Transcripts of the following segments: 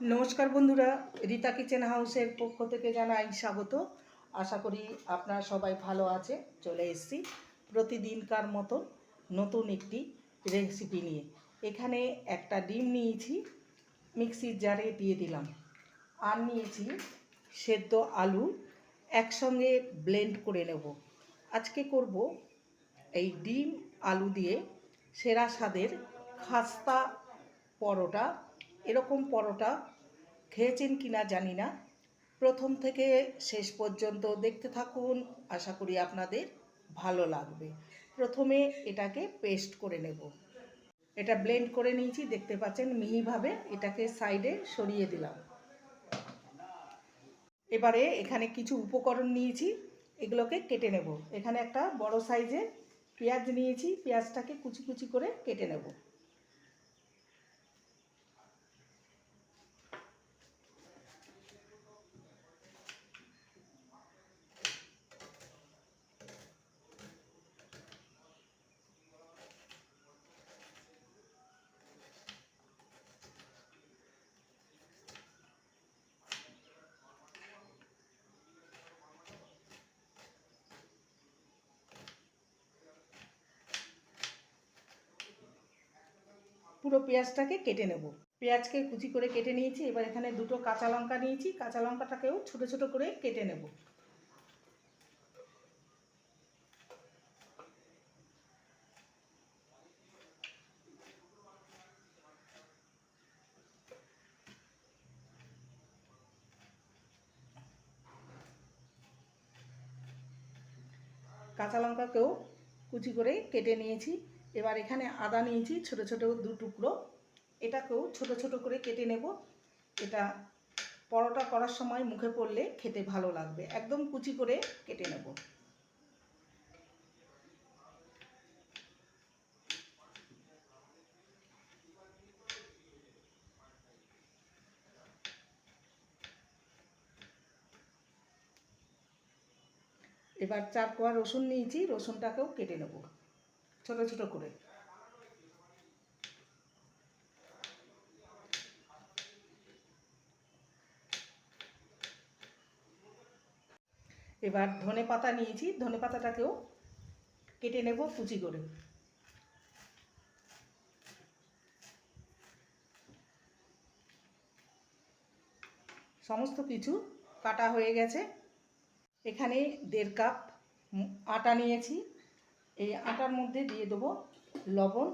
নমস্কার বন্ধুরা, রীতা কিচেন হাউসের পক্ষ থেকে জানাই স্বাগত। আশা করি আপনারা সবাই ভালো আছে, চলে এসেছি প্রতিদিনকার মতো নতুন একটি রেসিপি নিয়ে। এখানে একটা ডিম নিয়েছি, মিক্সির জারে দিয়ে দিলাম। আর নিয়েছি সেদ্ধ আলু, একসঙ্গে ব্লেন্ড করে নেব। আজকে করব এই ডিম আলু দিয়ে সেরা স্বাদের খাস্তা পরোটা এরকম পরোটা খেয়েছেন কিনা জানি না। প্রথম থেকে শেষ পর্যন্ত দেখতে থাকুন, আশা করি আপনাদের ভালো লাগবে। প্রথমে এটাকে পেস্ট করে নেব। এটা ব্লেন্ড করে নিয়েছি, দেখতে পাচ্ছেন মিহিভাবে এটাকে সাইডে সরিয়ে দিলাম। এবারে এখানে কিছু উপকরণ নিয়েছি, এগুলোকে কেটে নেব। এখানে একটা বড় সাইজের পেঁয়াজ নিয়েছি, পেঁয়াজটাকে কুচি কুচি করে কেটে নেব। পুরো পেঁয়াজটাকে কেটে নেব। পেঁয়াজকে কুচি করে কেটে নিয়েছি, এবার এখানে দুটো কাঁচা লঙ্কা নিয়েছি, কাঁচা লঙ্কাটাকেও ছোট ছোট করে কেটে নেব। কাঁচা লঙ্কাকেও কুচি করে কেটে নিয়েছি। এবার এখানে আদা নিয়েছি, ছোট ছোট দু টুকরো। এটাকেও ছোট ছোট করে কেটে নেব। এটা পরোটা করার সময় মুখে পড়লে খেতে ভালো লাগবে। একদম কুচি করে কেটে নেব। এবার চার কোয়া রসুন নিয়েছি, রসুনটাকেও কেটে নেব। ছোট ছোট করে। এবার ধনে পাতা নিয়েছি। ধনে পাতাটাকেও কেটে নেব কুচি করে। সমস্ত কিছু কাটা হয়ে গেছে। এখানে দেড় কাপ আটা নিয়েছি। এই আটার মধ্যে দিয়ে দেবো লবণ।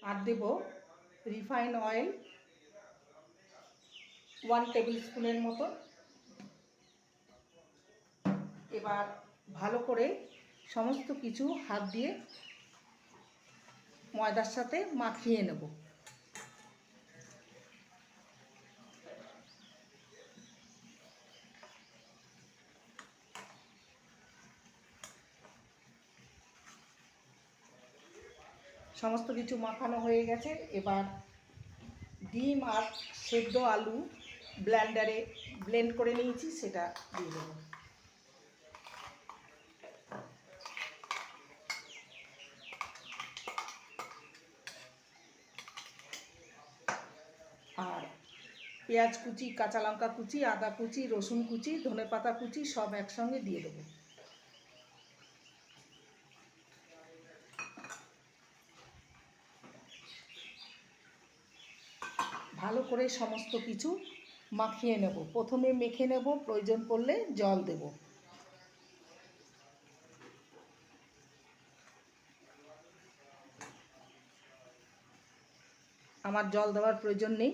আর দেব রিফাইন অয়েল ওয়ান টেবিল স্পুনের মতো। এবার ভালো করে সমস্ত কিছু হাত দিয়ে ময়দার সাথে মাখিয়ে নেব। সমস্ত কিছু মাখানো হয়ে গেছে। এবার ডিম আর সেদ্ধ আলু ব্ল্যান্ডারে ব্লেন্ড করে নিয়েছি, সেটা দিয়ে দেবো। আর পেঁয়াজ কুচি, কাঁচা লঙ্কা কুচি, আদা কুচি, রসুন কুচি ধনে পাতা কুচি সব একসঙ্গে দিয়ে দেবো। ভালো করে সমস্ত কিছু মাখিয়ে নেব। প্রথমে মেখে নেব, প্রয়োজন পড়লে জল দেব। আমার জল দেওয়ার প্রয়োজন নেই।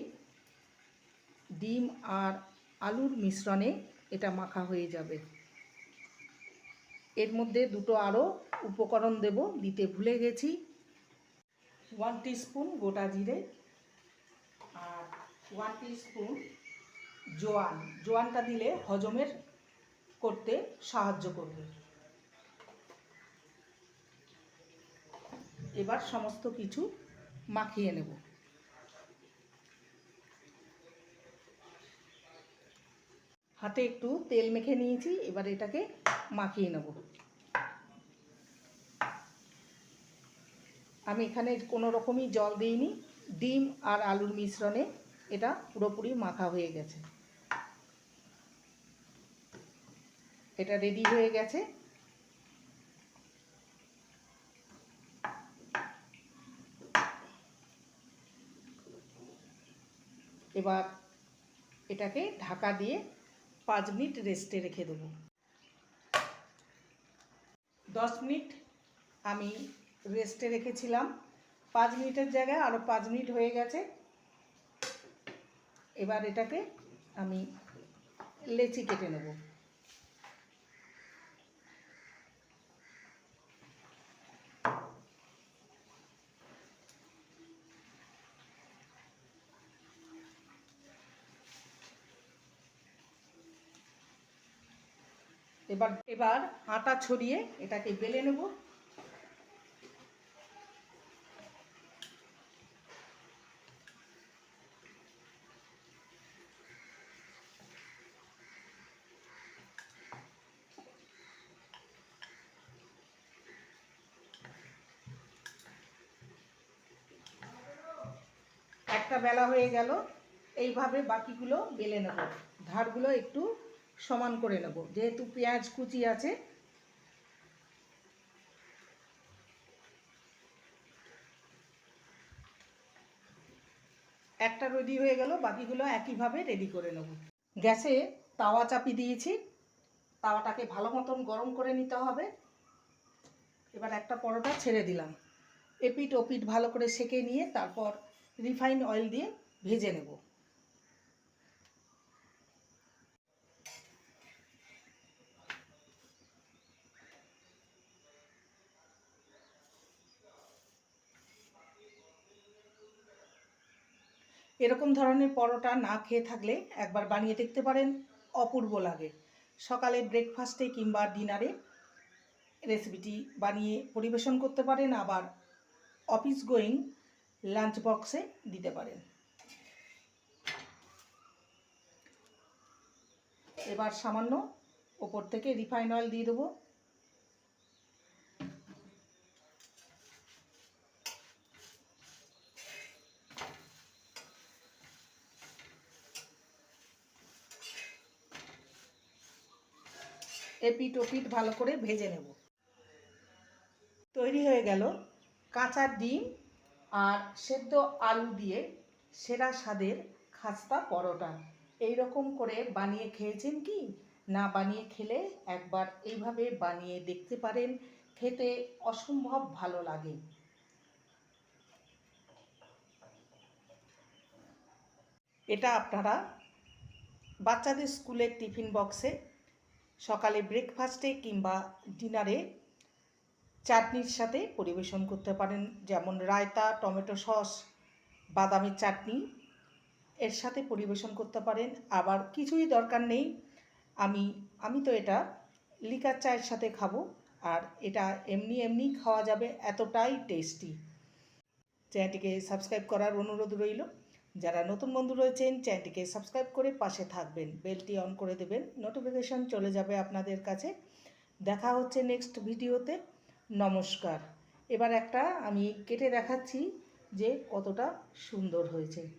ডিম আর আলুর মিশ্রণে এটা মাখা হয়ে যাবে। এর মধ্যে দুটো আরও উপকরণ দেব, দিতে ভুলে গেছি। ওয়ান স্পুন গোটা জিরে। আর ওয়ান স্পুন জোয়ান। জোয়ানটা দিলে হজমের করতে সাহায্য করবে। এবার সমস্ত কিছু মাখিয়ে নেব। হাতে একটু তেল মেখে নিয়েছি, এবার এটাকে মাখিয়ে নেব। আমি এখানে কোনো রকমই জল দিইনি। ডিম আর আলুর মিশ্রণে এটা পুরোপুরি মাখা হয়ে গেছে। এটা রেডি হয়ে গেছে। এবার এটাকে ঢাকা দিয়ে পাঁচ মিনিট রেস্টে রেখে দেবো। দশ মিনিট আমি রেস্টে রেখেছিলাম। পাঁচ মিনিটের জায়গায় আরও পাঁচ মিনিট হয়ে গেছে। এবার এটাকে আমি লেচি কেটে নেব। এবার এবার আটা ছড়িয়ে এটাকে বেলে নেব। একটা বেলা হয়ে গেল, এইভাবে বাকিগুলো বেলে নেব। ধারগুলো একটু সমান করে নেব। যেহেতু পেঁয়াজ কুচি আছে, একটা রেডি হয়ে গেল, বাকিগুলো একইভাবে রেডি করে নেব। গ্যাসে তাওয়া চাপি দিয়েছি। তাওয়াটাকে ভালো মতন গরম করে নিতে হবে। এবার একটা পরোটা ছেড়ে দিলাম। এপিট ওপিট ভালো করে সেকে নিয়ে তারপর রিফাইন অয়েল দিয়ে ভেজে নেব। এরকম ধরনের পরোটা না খেয়ে থাকলে একবার বানিয়ে দেখতে পারেন, অপূর্ব লাগে। সকালে ব্রেকফাস্টে কিংবা ডিনারে রেসিপিটি বানিয়ে পরিবেশন করতে পারেন। আবার অফিস গোয়িং লাঞ্চ বক্সে দিতে পারেন। এবার সামান্য ওপর থেকে রিফাইন অয়েল দিয়ে দেবো। এপিট ওপিট ভালো করে ভেজে নেব। তৈরি হয়ে গেল কাঁচা ডিম আর সেদ্ধ আলু দিয়ে সেরা স্বাদের খাস্তা পরোটা। এই রকম করে বানিয়ে খেয়েছেন কি? না বানিয়ে খেলে একবার এইভাবে বানিয়ে দেখতে পারেন, খেতে অসম্ভব ভালো লাগে। এটা আপনারা বাচ্চাদের স্কুলের টিফিন বক্সে সকালে ব্রেকফাস্টে কিংবা ডিনারে চাটনির সাথে পরিবেশন করতে পারেন। যেমন রায়তা, টমেটো সস বাদামের চাটনি। এর সাথে পরিবেশন করতে পারেন। আবার কিছুই দরকার নেই। আমি আমি তো এটা লিকার চায়ের সাথে খাব। আর এটা এমনি এমনি খাওয়া যাবে। এতটাই টেস্টি। চ্যানেলটিকে সাবস্ক্রাইব করার অনুরোধ রইল। যারা নতুন বন্ধু রয়েছেন, চ্যানেলটিকে সাবস্ক্রাইব করে পাশে থাকবেন। বেলটি অন করে দেবেন। নোটিফিকেশান চলে যাবে আপনাদের কাছে। দেখা হচ্ছে নেক্সট ভিডিওতে। নমস্কার। এবার একটা আমি কেটে দেখাচ্ছি যে কতটা সুন্দর হয়েছে।